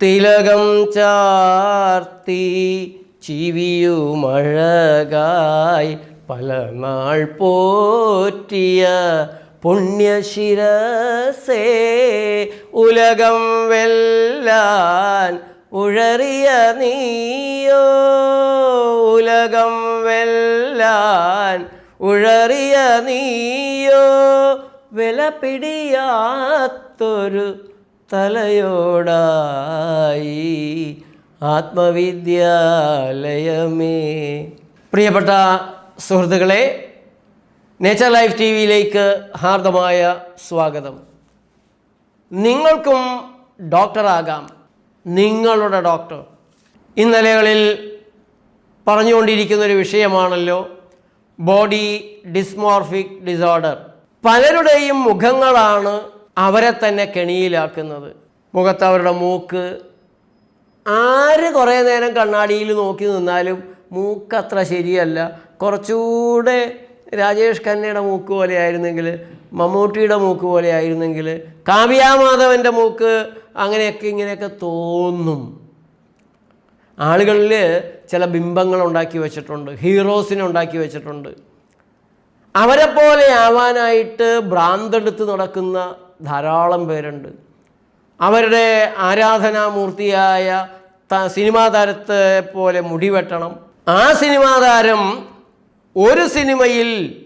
തിലകം ചാർത്തി ചിവിയുമഴകായി പല നാൾ പോറ്റിയ പുണ്യശിരസേ ഉലകം വെല്ലാൻ ഉഴറിയ നീയോ? ഉലകം വെല്ലാൻ ഉഴറിയ നീയോ? വില പിടിയാത്തൊരു തലയോടായി ആത്മവിദ്യാലയമേ. പ്രിയപ്പെട്ട സുഹൃത്തുക്കളെ നേച്ചർ ലൈഫ് ടി വിയിലേക്ക് ഹാർദമായ സ്വാഗതം. നിങ്ങൾക്കും ഡോക്ടറാകാം. നിങ്ങളുടെ ഡോക്ടർ. ഇന്നലകളിൽ പറഞ്ഞുകൊണ്ടിരിക്കുന്ന ഒരു വിഷയമാണല്ലോ ബോഡി ഡിസ്മോർഫിക് ഡിസോർഡർ. പലരുടെയും മുഖങ്ങളാണ് അവരെ തന്നെ കെണിയിലാക്കുന്നത്. മുഖത്ത് അവരുടെ മൂക്ക്. ആര് കുറേ നേരം കണ്ണാടിയിൽ നോക്കി നിന്നാലും മൂക്ക് അത്ര ശരിയല്ല. കുറച്ചുകൂടെ രാജേഷ് ഖന്നയുടെ മൂക്ക് പോലെ ആയിരുന്നെങ്കിൽ മമ്മൂട്ടിയുടെ മൂക്ക് പോലെ ആയിരുന്നെങ്കിൽ കാവ്യാമാധവന്റെ മൂക്ക് അങ്ങനെയൊക്കെ ഇങ്ങനെയൊക്കെ തോന്നും. ആളുകളിൽ ചില ബിംബങ്ങൾ ഉണ്ടാക്കി വെച്ചിട്ടുണ്ട് ഹീറോസിനെ ഉണ്ടാക്കി വെച്ചിട്ടുണ്ട്. അവരെ പോലെ ആവാനായിട്ട് ഭ്രാന്തെടുത്ത് നടക്കുന്ന ധാരാളം പേരുണ്ട്. അവരുടെ ആരാധനാമൂർത്തിയായ സിനിമാ താരത്തെ പോലെ മുടിവെട്ടണം ആ സിനിമാ താരം ഒരു സിനിമയിൽ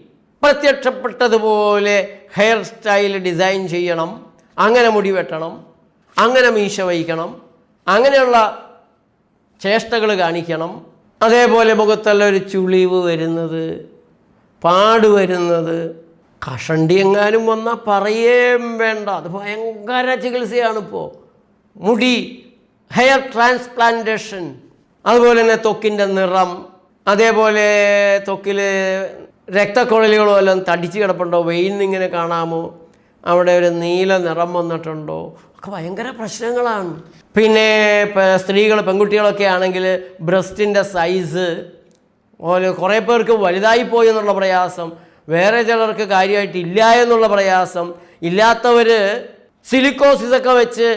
പ്രത്യക്ഷപ്പെട്ടതുപോലെ ഹെയർ സ്റ്റൈൽ ഡിസൈൻ ചെയ്യണം. അങ്ങനെ മുടി വെട്ടണം. അങ്ങനെ മീശ വഹിക്കണം. അങ്ങനെയുള്ള ചേഷ്ടകൾ കാണിക്കണം. അതേപോലെ മുഖത്തുള്ള ഒരു ചുളിവ് വരുന്നത് പാട് വരുന്നത് കഷണ്ടി എങ്ങാനും വന്നാൽ പറയേം വേണ്ട. അത് ഭയങ്കര ചികിത്സയാണ് ഇപ്പോൾ മുടി ഹെയർ ട്രാൻസ്പ്ലാന്റേഷൻ അതുപോലെ തന്നെ തൊക്കിന്റെ നിറം അതേപോലെ ത്വക്കിൽ രക്തക്കുഴലുകളോ എല്ലാം തടിച്ച് കിടപ്പുണ്ടോ? വെയിൻ ഇങ്ങനെ കാണാമോ? അവിടെ ഒരു നീല നിറം വന്നിട്ടുണ്ടോ? ഒക്കെ ഭയങ്കര പ്രശ്നങ്ങളാണ്. പിന്നെ സ്ത്രീകൾ പെൺകുട്ടികളൊക്കെ ആണെങ്കിൽ ബ്രസ്റ്റിന്റെ സൈസ് അതുപോലെ കുറേ പേർക്ക് വലുതായി പോയി എന്നുള്ള പ്രയാസം. വേറെ ചിലർക്ക് കാര്യമായിട്ട് ഇല്ല എന്നുള്ള പ്രയാസം ഇല്ലാത്തവർ സിലിക്കോസിസ് ഒക്കെ വെച്ച്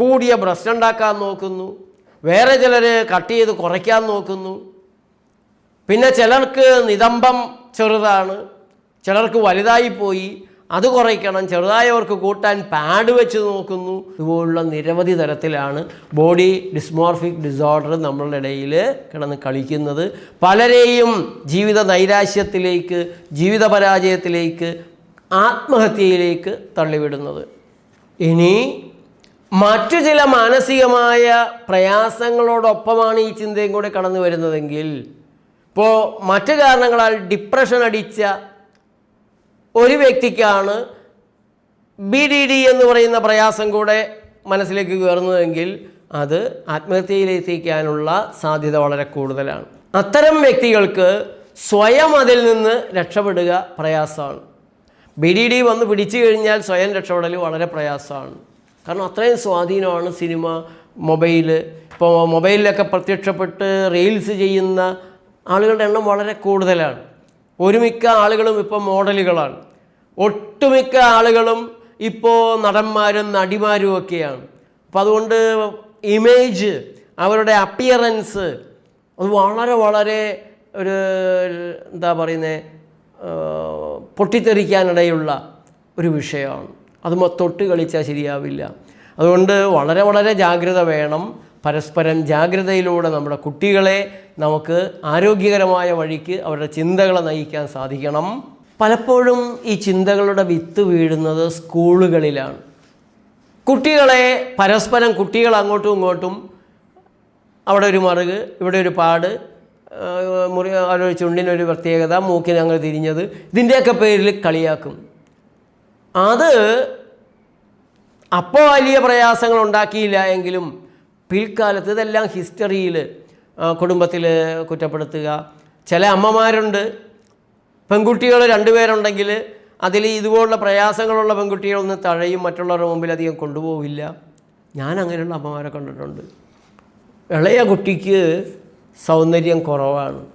കൂടിയ ബ്രസ്റ്റ് ഉണ്ടാക്കാൻ നോക്കുന്നു. വേറെ ചിലർ കട്ട് ചെയ്ത് കുറയ്ക്കാൻ നോക്കുന്നു. പിന്നെ ചിലർക്ക് നിതംബം ചെറുതാണ്. ചിലർക്ക് വലുതായി പോയി. അത് കുറയ്ക്കണം. ചെറുതായവർക്ക് കൂട്ടാൻ പാഡ് വെച്ച് നോക്കുന്നു. ഇതുപോലുള്ള നിരവധി തരത്തിലാണ് ബോഡി ഡിസ്മോർഫിക് ഡിസോർഡർ നമ്മളുടെ ഇടയിൽ കിടന്ന് കളിക്കുന്നത്. പലരെയും ജീവിത നൈരാശ്യത്തിലേക്ക് ജീവിത പരാജയത്തിലേക്ക് ആത്മഹത്യയിലേക്ക് തള്ളിവിടുന്നത്. ഇനി മറ്റു ചില മാനസികമായ പ്രയാസങ്ങളോടൊപ്പമാണ് ഈ ചിന്തയും കൂടെ കടന്നു വരുന്നതെങ്കിൽ ഇപ്പോൾ മറ്റു കാരണങ്ങളാൽ ഡിപ്രഷൻ അടിച്ച ഒരു വ്യക്തിക്കാണ് ബി ഡി ഡി എന്ന് പറയുന്ന പ്രയാസം കൂടെ മനസ്സിലേക്ക് കയറുന്നതെങ്കിൽ അത് ആത്മഹത്യയിലെത്തിക്കാനുള്ള സാധ്യത വളരെ കൂടുതലാണ്. അത്തരം വ്യക്തികൾക്ക് സ്വയം അതിൽ നിന്ന് രക്ഷപ്പെടുക പ്രയാസമാണ്. ബി ഡി ഡി വന്ന് പിടിച്ചു കഴിഞ്ഞാൽ സ്വയം രക്ഷപ്പെടൽ വളരെ പ്രയാസമാണ്. കാരണം അത്രയും സ്വാധീനമാണ് സിനിമ മൊബൈൽ ഇപ്പോൾ മൊബൈലിലൊക്കെ പ്രത്യക്ഷപ്പെട്ട് റീൽസ് ചെയ്യുന്ന ആളുകളുടെ എണ്ണം വളരെ കൂടുതലാണ്. ഒരുമിക്ക ആളുകളും ഇപ്പോൾ മോഡലുകളാണ്. ഒട്ടുമിക്ക ആളുകളും ഇപ്പോൾ നടന്മാരും നടിമാരും ഒക്കെയാണ്. അപ്പം അതുകൊണ്ട് ഇമേജ് അവരുടെ അപ്പിയറൻസ് അത് വളരെ വളരെ ഒരു എന്താ പറയുന്നത് പൊട്ടിത്തെറിക്കാനിടയുള്ള ഒരു വിഷയമാണ്. അത് തൊട്ട് കളിച്ചാൽ ശരിയാവില്ല. അതുകൊണ്ട് വളരെ വളരെ ജാഗ്രത വേണം. പരസ്പരം ജാഗ്രതയിലൂടെ നമ്മുടെ കുട്ടികളെ നമുക്ക് ആരോഗ്യകരമായ വഴിക്ക് അവരുടെ ചിന്തകളെ നയിക്കാൻ സാധിക്കണം. പലപ്പോഴും ഈ ചിന്തകളുടെ വിത്ത് വീഴുന്നത് സ്കൂളുകളിലാണ്. കുട്ടികളെ പരസ്പരം കുട്ടികൾ അങ്ങോട്ടും ഇങ്ങോട്ടും അവിടെ ഒരു മറുക് ഇവിടെ ഒരു പാട് മുറി ഒരു ചുണ്ടിനൊരു പ്രത്യേകത മൂക്കിന് അങ്ങനെ തിരിഞ്ഞത് ഇതിന്റെയൊക്കെ പേരിൽ കളിയാക്കും. അത് അപ്പോൾ വലിയ പ്രയാസങ്ങൾ ഉണ്ടാക്കിയില്ല എങ്കിലും പിൽക്കാലത്ത് ഇതെല്ലാം ഹിസ്റ്ററിയിൽ കുടുംബത്തിൽ കുറ്റപ്പെടുത്തുക. ചില അമ്മമാരുണ്ട്. പെൺകുട്ടികൾ രണ്ടുപേരുണ്ടെങ്കിൽ അതിൽ ഇതുപോലുള്ള പ്രയാസങ്ങളുള്ള പെൺകുട്ടികളൊന്ന് തഴയും മറ്റുള്ളവരുടെ മുമ്പിൽ അധികം കൊണ്ടുപോവില്ല. ഞാൻ അങ്ങനെയുള്ള അമ്മമാരെ കണ്ടിട്ടുണ്ട്. ഇളയ കുട്ടിക്ക് സൗന്ദര്യം കുറവാണ്.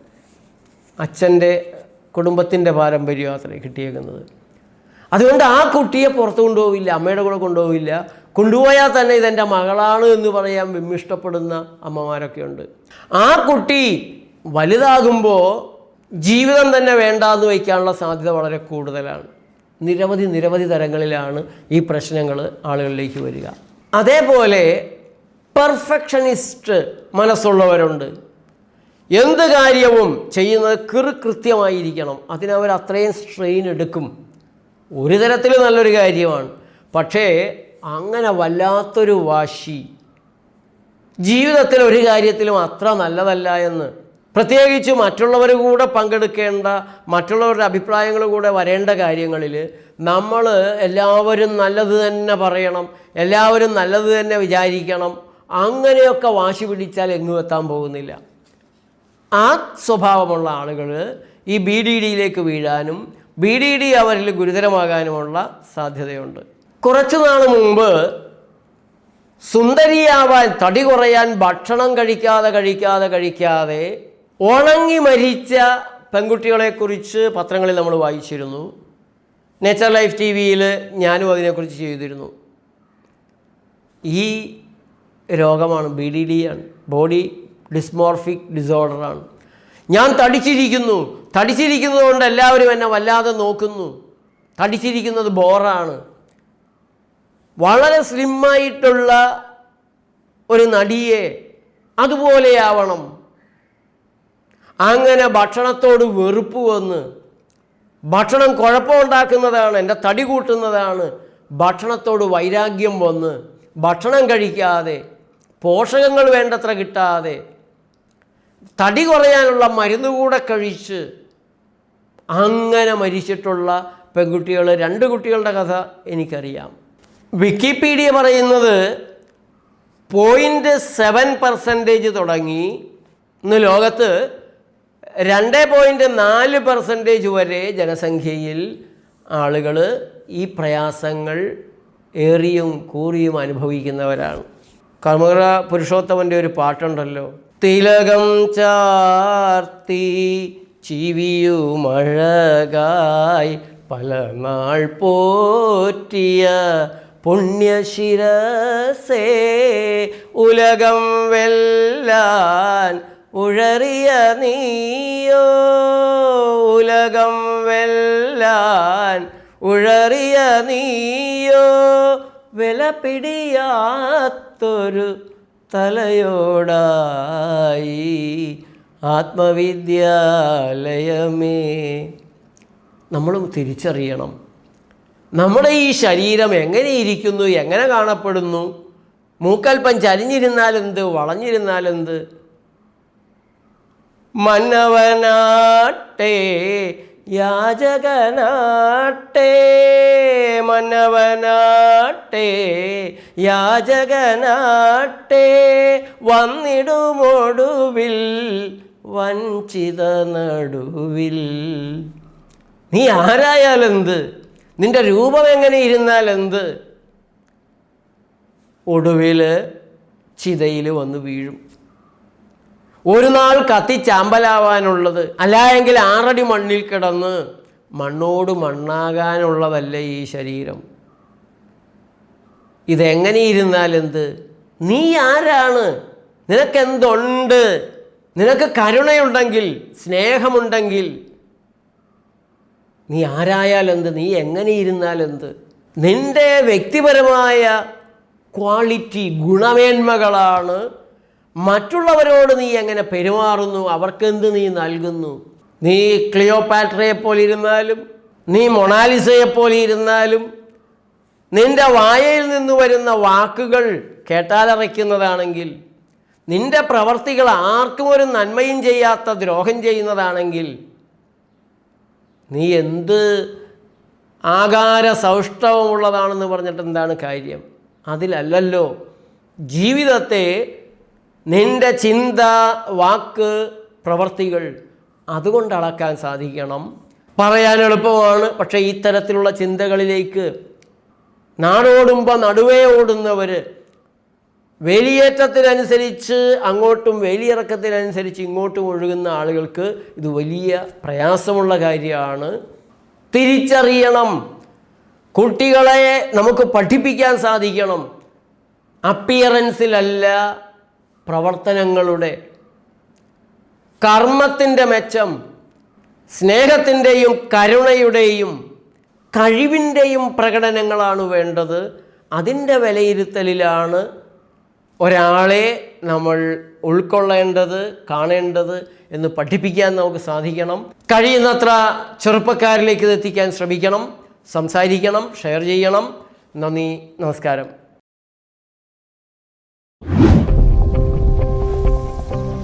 അച്ഛന്റെ കുടുംബത്തിന്റെ പാരമ്പര്യം അത്ര കിട്ടിയേക്കുന്നത്. അതുകൊണ്ട് ആ കുട്ടിയെ പുറത്ത് കൊണ്ടുപോവില്ല അമ്മയുടെ കൂടെ കൊണ്ടുപോവില്ല. കൊണ്ടുപോയാൽ തന്നെ ഇതെന്റെ മകളാണ് എന്ന് പറയാൻ വിമ്മിഷ്ടപ്പെടുന്ന അമ്മമാരൊക്കെ ഉണ്ട്. ആ കുട്ടി വലുതാകുമ്പോൾ ജീവിതം തന്നെ വേണ്ടാന്ന് വയ്ക്കാനുള്ള സാധ്യത വളരെ കൂടുതലാണ്. നിരവധി നിരവധി തരങ്ങളിലാണ് ഈ പ്രശ്നങ്ങൾ ആളുകളിലേക്ക് വരിക. അതേപോലെ പെർഫെക്ഷനിസ്റ്റ് മനസ്സുള്ളവരുണ്ട്. എന്ത് കാര്യവും ചെയ്യുന്നത് കൃത്യമായിരിക്കണം. അതിനവർ അത്രയും സ്ട്രെയിൻ എടുക്കും. ഒരു തരത്തിൽ നല്ലൊരു കാര്യമാണ്. പക്ഷേ അങ്ങനെ വല്ലാത്തൊരു വാശി. ജീവിതത്തിൽ ഒരു കാര്യത്തിലും അത്ര നല്ലതല്ല എന്ന്. പ്രത്യേകിച്ച് മറ്റുള്ളവർ കൂടെ പങ്കെടുക്കേണ്ട മറ്റുള്ളവരുടെ അഭിപ്രായങ്ങൾ കൂടെ വരേണ്ട കാര്യങ്ങളിൽ നമ്മൾ എല്ലാവരും നല്ലത് തന്നെ പറയണം എല്ലാവരും നല്ലത് തന്നെ വിചാരിക്കണം. അങ്ങനെയൊക്കെ വാശി പിടിച്ചാൽ എങ്ങും എത്താൻ പോകുന്നില്ല. ആ സ്വഭാവമുള്ള ആളുകൾ ഈ ബി ഡി ഡിയിലേക്ക് വീഴാനും ബി ഡി ഡി അവരിൽ ഗുരുതരമാകാനുമുള്ള സാധ്യതയുണ്ട്. കുറച്ചു നാൾ മുമ്പ് സുന്ദരിയാവാൻ തടി കുറയാൻ ഭക്ഷണം കഴിക്കാതെ കഴിക്കാതെ കഴിക്കാതെ ഉണങ്ങി മരിച്ച പെൺകുട്ടികളെക്കുറിച്ച് പത്രങ്ങളിൽ നമ്മൾ വായിച്ചിരുന്നു. നേച്ചർ ലൈഫ് ടി വിയിൽ ഞാനും അതിനെക്കുറിച്ച് ചെയ്തിരുന്നു. ഈ രോഗമാണ് ബി ഡി ഡി ആണ്. ബോഡി ഡിസ്മോർഫിക് ഡിസോർഡറാണ് ഞാൻ തടിച്ചിരിക്കുന്നു. തടിച്ചിരിക്കുന്നതുകൊണ്ട് എല്ലാവരും എന്നെ വല്ലാതെ നോക്കുന്നു. തടിച്ചിരിക്കുന്നത് ബോറാണ്. വളരെ സ്ലിമ്മായിട്ടുള്ള ഒരു നടിയെ അതുപോലെയാവണം. അങ്ങനെ ഭക്ഷണത്തോട് വെറുപ്പ് വന്ന് ഭക്ഷണം കുഴപ്പമുണ്ടാക്കുന്നതാണ് എന്റെ തടി കൂട്ടുന്നതാണ് ഭക്ഷണത്തോട് വൈരാഗ്യം വന്ന് ഭക്ഷണം കഴിക്കാതെ പോഷകങ്ങൾ വേണ്ടത്ര കിട്ടാതെ തടി കുറയാനുള്ള മരുന്ന് കൂടെ കഴിച്ച് അങ്ങനെ മരിച്ചിട്ടുള്ള പെൺകുട്ടികൾ രണ്ട് കുട്ടികളുടെ കഥ എനിക്കറിയാം. വിക്കിപീഡിയ പറയുന്നത് പോയിന്റ് സെവൻ പെർസെന്റേജ് തുടങ്ങി. ഇന്ന് ലോകത്ത് രണ്ട് പോയിന്റ് നാല് പെർസെന്റേജ് വരെ ജനസംഖ്യയിൽ ആളുകൾ ഈ പ്രയാസങ്ങൾ ഏറിയും കൂറിയും അനുഭവിക്കുന്നവരാണ്. കർമ്മകര പുരുഷോത്തമന്റെ ഒരു പാട്ടുണ്ടല്ലോ. തിലകം ചാർത്തി ചിവിയുമഴകായി പല നാൾ പോറ്റിയ പുണ്യശിരസേ ഉലകം വെല്ലാൻ ഉഴറിയ നീയോ ഉലകം വെല്ലാൻ ഉഴറിയ നീയോ വില പിടിയാത്തൊരു തലയോടായി ആത്മവിദ്യാലയമേ. നമ്മളും തിരിച്ചറിയണം. നമ്മുടെ ഈ ശരീരം എങ്ങനെ ഇരിക്കുന്നു? എങ്ങനെ കാണപ്പെടുന്നു? മൂക്കൽപ്പം ചരിഞ്ഞിരുന്നാലെന്ത് വളഞ്ഞിരുന്നാലെന്ത് മന്നവനാട്ടെ യാചകനാട്ടെ മന്നവനാട്ടെ യാചകനാട്ടെ വന്നിടുമൊടുവിൽ വഞ്ചിത നടുവിൽ. നീ ആരായാലെന്ത്? നിന്റെ രൂപം എങ്ങനെ ഇരുന്നാൽ എന്ത്? ഒടുവിൽ ചിതയിൽ വന്ന് വീഴും. ഒരു നാൾ കത്തിച്ചാമ്പലാവാനുള്ളത് അല്ല എങ്കിൽ ആറടി മണ്ണിൽ കിടന്ന് മണ്ണോട് മണ്ണാകാനുള്ളതല്ല ഈ ശരീരം. ഇതെങ്ങനെ ഇരുന്നാൽ എന്ത്? നീ ആരാണ്? നിനക്കെന്തുണ്ട്? നിനക്ക് കരുണയുണ്ടെങ്കിൽ സ്നേഹമുണ്ടെങ്കിൽ നീ ആരായാലെന്ത്? നീ എങ്ങനെ ഇരുന്നാലെന്ത്? നിന്റെ വ്യക്തിപരമായ ക്വാളിറ്റി ഗുണമേന്മകളാണ് മറ്റുള്ളവരോട് നീ എങ്ങനെ പെരുമാറുന്നു? അവർക്കെന്ത് നീ നൽകുന്നു? നീ ക്ലിയോപാട്രയെ പോലെ ഇരുന്നാലും നീ മൊണാലിസയെ പോലെ ഇരുന്നാലും നിന്റെ വായയിൽ നിന്ന് വരുന്ന വാക്കുകൾ കേട്ടാലറയ്ക്കുന്നതാണെങ്കിൽ നിന്റെ പ്രവർത്തികൾ ആർക്കും ഒരു നന്മയും ചെയ്യാത്ത ദ്രോഹം ചെയ്യുന്നതാണെങ്കിൽ നീ എന്ത് ആകാര സൗഷ്ടവമുള്ളതാണെന്ന് പറഞ്ഞിട്ട് എന്താണ് കാര്യം? അതിലല്ലല്ലോ. ജീവിതത്തെ നിന്റെ ചിന്ത വാക്ക് പ്രവർത്തികൾ അതുകൊണ്ട് അളക്കാൻ സാധിക്കണം. പറയാൻ എളുപ്പമാണ് പക്ഷേ ഇത്തരത്തിലുള്ള ചിന്തകളിലേക്ക് നാടോടുമ്പോൾ നടുവേ ഓടുന്നവർ വേലിയേറ്റത്തിനനുസരിച്ച് അങ്ങോട്ടും വേലിയിറക്കത്തിനനുസരിച്ച് ഇങ്ങോട്ടും ഒഴുകുന്ന ആളുകൾക്ക് ഇത് വലിയ പ്രയാസമുള്ള കാര്യമാണ്. തിരിച്ചറിയണം. കുട്ടികളെ നമുക്ക് പഠിപ്പിക്കാൻ സാധിക്കണം. അപ്പിയറൻസിലല്ല പ്രവർത്തനങ്ങളുടെ. കർമ്മത്തിന്റെ മെച്ചം സ്നേഹത്തിന്റെയും കരുണയുടെയും കഴിവിന്റെയും പ്രകടനങ്ങളാണ് വേണ്ടത്. അതിന്റെ വിലയിരുത്തലിലാണ് ഒരാളെ നമ്മൾ ഉൾക്കൊള്ളേണ്ടത് കാണേണ്ടത് എന്ന് പഠിപ്പിക്കാൻ നമുക്ക് സാധിക്കണം. കഴിയുന്നത്ര ചെറുപ്പക്കാരിലേക്ക് ഇത് എത്തിക്കാൻ ശ്രമിക്കണം. സംസാരിക്കണം ഷെയർ ചെയ്യണം. നന്ദി നമസ്കാരം.